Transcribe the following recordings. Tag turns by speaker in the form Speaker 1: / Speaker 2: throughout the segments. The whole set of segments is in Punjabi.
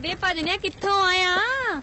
Speaker 1: ਵੇ ਭਜਨਿਆ ਕਿੱਥੋਂ ਆਇਆ?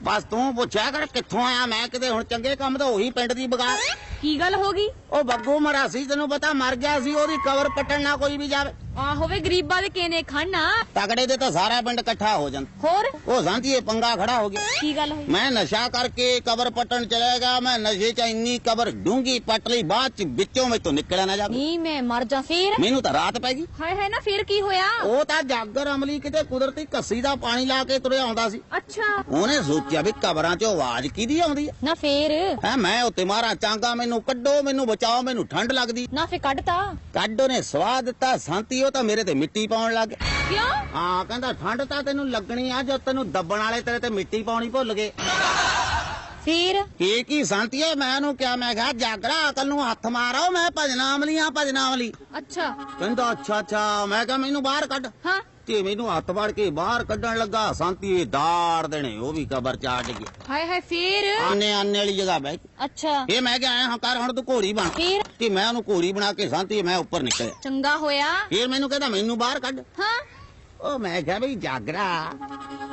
Speaker 2: ਬਸ ਤੂੰ ਪੁੱਛਿਆ ਕਰ ਕਿੱਥੋਂ ਆਇਆ? ਮੈਂ ਕਿਤੇ ਹੁਣ ਚੰਗੇ ਕੰਮ ਤਾਂ ਉਹੀ ਪਿੰਡ ਦੀ ਬਗਾ
Speaker 1: ਕੀ ਗੱਲ ਹੋ ਗਈ?
Speaker 2: ਉਹ ਬੱਗੂ ਮਰਾ ਸੀ ਤੈਨੂੰ ਪਤਾ ਮਰ ਗਿਆ ਸੀ ਉਹਦੀ ਕਬਰ ਪੱਟਣ ਨਾ ਕੋਈ ਵੀ ਜਾਵੇ।
Speaker 1: ਆਹੋ ਵੇ ਗਰੀਬਾਂ ਦੇ ਕੇਨੇ ਖਾਣਾ
Speaker 2: ਤਗੜੇ ਦੇ ਤਾਂ ਸਾਰਾ ਪਿੰਡ ਇਕੱਠਾ ਹੋ ਜਾਂਦਾ।
Speaker 1: ਹੋਰ?
Speaker 2: ਉਹ ਸਾਂਝੀ ਇਹ ਪੰਗਾ ਖੜਾ ਹੋ ਗਿਆ।
Speaker 1: ਕੀ ਗੱਲ ਹੋਈ?
Speaker 2: ਮੈਂ ਨਸ਼ਾ ਕਰਕੇ ਕਬਰ ਪੱਟਣ ਚਲੇਗਾ ਮੈਂ ਨਸ਼ੇ 'ਚ ਇੰਨੀ ਕਬਰ ਡੂੰਗੀ ਪੱਟ ਲਈ ਬਾਅਦ 'ਚ ਵਿੱਚੋਂ ਮੈਥੋਂ ਨਿਕਲਿਆ ਨਾ ਜਾਵੇ।
Speaker 1: ਨਹੀਂ ਮੈਂ ਮਰ ਜਾ ਫੇਰ।
Speaker 2: ਮੈਨੂੰ ਤਾਂ ਰਾਤ ਪੈ ਗਈ।
Speaker 1: ਹਾਏ ਹਾਏ ਨਾ ਫੇਰ ਕੀ ਹੋਇਆ?
Speaker 2: ਉਹ ਤਾਂ ਜਾਗਰ ਅਮਲੀ ਕਿਤੇ ਕੁਦਰਤੀ ਕੱਸੀ ਦਾ ਪਾਣੀ ਲਾ ਕੇ ਤੁਰਿਆ ਆਉਂਦਾ ਸੀ।
Speaker 1: ਅੱਛਾ।
Speaker 2: ਉਹਨੇ ਸੋਚਿਆ ਵੀ ਕਬਰਾਂ 'ਚੋਂ ਆਵਾਜ਼ ਕਿਹਦੀ ਆਉਂਦੀ ਹੈ
Speaker 1: ਨਾ ਫੇਰ।
Speaker 2: ਹੈ ਮੈਂ ਉੱਤੇ ਮਾਰਾਂ ਚਾਂਗਾ ਮੈਨੂੰ ਕੱਢੋ ਮੈਨੂੰ ਬਚਾਓ ਮੈਨੂੰ ਠੰਡ ਲੱਗਦੀ।
Speaker 1: ਨਾ ਫੇ ਕੱਢਤਾ।
Speaker 2: ਕੱਢ ਉਹਨੇ ਸਵਾਦ ਦਿੱਤਾ ਸੰਤੀ ਉਹ ਤਾਂ ਮੇਰੇ ਤੇ ਮਿੱਟੀ ਪਾਉਣ ਲੱਗ ਗਿਆ
Speaker 1: ਕਿਉਂ?
Speaker 2: ਹਾਂ ਕਹਿੰਦਾ ਠੰਡ ਤਾਂ ਤੈਨੂੰ ਲੱਗਣੀ ਆ ਜਦ ਤੈਨੂੰ ਦੱਬਣ ਵਾਲੇ ਤੇਰੇ ਤੇ ਮਿੱਟੀ ਪਾਉਣੀ ਭੁੱਲ ਗਏ।
Speaker 1: ਫੇਰ?
Speaker 2: ਕੀ ਕੀ ਸੰਤੀਏ ਮੈਂ ਉਹਨੂੰ ਕਿਹਾ ਮੈਂ ਕਿਹਾ ਜਾਗਰਾ ਅਕਲ ਨੂੰ ਹੱਥ ਮਾਰੋ ਮੈਂ ਭਜਨਾ ਅਮਲੀਆਂ ਭਜਨਾ ਅਮਲੀ
Speaker 1: ਅੱਛਾ।
Speaker 2: ਕਹਿੰਦਾ ਅੱਛਾ ਅੱਛਾ ਮੈਂ ਕਿਹਾ ਮੈਨੂੰ ਬਾਹਰ ਕੱਢ।
Speaker 1: ਹਾਂ।
Speaker 2: ਤੇ ਮੈਨੂੰ ਹੱਥ ਵੜ ਕੇ ਬਾਹਰ ਕੱਢਣ ਲੱਗਾ। ਸੰਤੀਏ ਦਾੜ ਦੇਣੇ ਉਹ ਵੀ ਕਬਰ ਚ ਆਟ ਗਿਆ
Speaker 1: ਹਾਏ ਹਾਏ ਫੇਰ?
Speaker 2: ਆਨੇ ਆਨੇ ਵਾਲੀ ਜਗ੍ਹਾ ਕੇ।
Speaker 1: ਅੱਛਾ।
Speaker 2: ਇਹ ਮੈਂ ਕਿਹਾ ਐਂ ਹਾਂ ਕਰ ਹੁਣ ਤੂੰ ਘੋੜੀ ਬਣ।
Speaker 1: ਫੇਰ?
Speaker 2: ਤੇ ਮੈਂ ਉਹਨੂੰ ਘੋੜੀ ਬਣਾ ਕੇ ਸੰਤੀਏ ਮੈਂ ਉੱਪਰ ਨਿਕਲਿਆ।
Speaker 1: ਚੰਗਾ ਹੋਇਆ।
Speaker 2: ਫਿਰ ਮੈਨੂੰ ਕਹਿੰਦਾ ਮੈਨੂੰ ਬਾਹਰ ਕੱਢ।
Speaker 1: ਹਾਂ।
Speaker 2: ਉਹ ਮੈਂ ਕਿਹਾ ਬਈ ਜਾਗਰਾ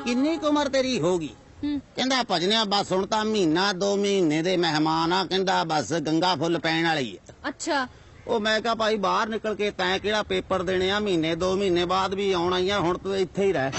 Speaker 2: ਕਿੰਨੀ ਕੁ ਉਮਰ ਤੇਰੀ ਹੋਗੀ ਕਹਿੰਦਾ ਭਜਨਿਆ ਬਸ ਹੁਣ ਤਾਂ ਮਹੀਨਾ ਦੋ ਮਹੀਨੇ ਦੇ ਮਹਿਮਾਨ ਆ। ਕਹਿੰਦਾ ਬਸ ਗੰਗਾ ਫੁੱਲ ਪੈਣ ਵਾਲੀ ਹੈ।
Speaker 1: ਅੱਛਾ।
Speaker 2: ਉਹ ਮੈਂ ਕਿਹਾ ਭਾਈ ਬਾਹਰ ਨਿਕਲ ਕੇ ਤੈਂ ਕਿਹੜਾ ਪੇਪਰ ਦੇਣੇ ਆ? ਮਹੀਨੇ, ਦੋ ਮਹੀਨੇ ਬਾਅਦ ਵੀ ਆਉਣਾ ਹੀ ਆ ਹੁਣ ਤੂੰ ਇੱਥੇ ਹੀ ਰਹਿ।